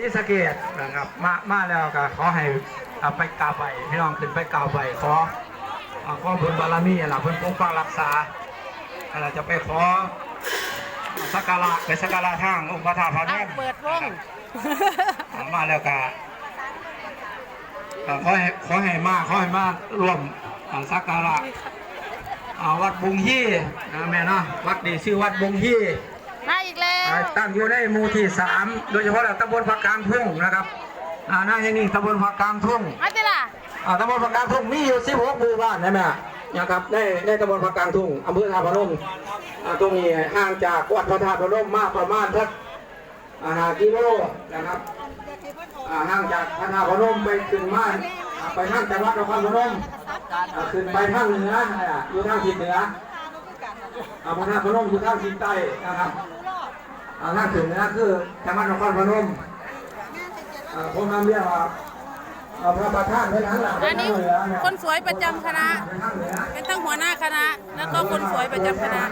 ที่สะเกตนะครับมามาแล้วก็ขอให้อ่าไปกราบไหวพี่น้องขึ้นไปกราบไหวขออ่าขอบุญบารมีล่ะเพิ่นปกปักรักษาอะไรจะไปขอสักการะไปสักการะทางองค์พระธาตุพระนอะมเปิดวงอ่ามาแล้วก็อ่าขอให้ขอให้มาขอให้มาร่วมอ่าสักการะอ่าวัดบุงฮี่นะแม่เนาะวัดนี้ชื่อวัดบุงฮี่ มาอีกแล้วอ่าตั้งอยู่ในหมู่ที่สามโดยเฉพาะแล้วตำบลผักกลางทุ่งนะครับอ่าหน้าแห่งนี้ตำบลผักกลางทุ่งมาติล่ะอ่าตำบลผักกลางทุ่งมีอยู่16หมู่บ้านนะแม่นะครับในในตำบลผักกลางทุ่งอำเภอท่าพนมอ่าตรงนี้ห่างจากวัดพระธาตุพนมมากประมาณสักอ่าห้ากิโลนะครับอ่าห่างจากพระธาตุพนมไปขึ้นมาอ่าไปทางจังหวัดนครพนมอ่าขึ้นไปทางเหนืออ่าอยู่ทางทิศเหนือ อ่าพระธาตุพนมอยู่ทางทิศใต้นะครับอ่าล่าสุดนะคือจังหวัดนครพนมอ่าผมนำเรียกว่าอ่าพระประธานเป็นทางหลังอันนี้เป็ทางเหนือคนสวยประจำคณะเป็นทางเหนือเป็นทั้งหัวหน้าคณะ แล้วก็คนสวยประจำคณะ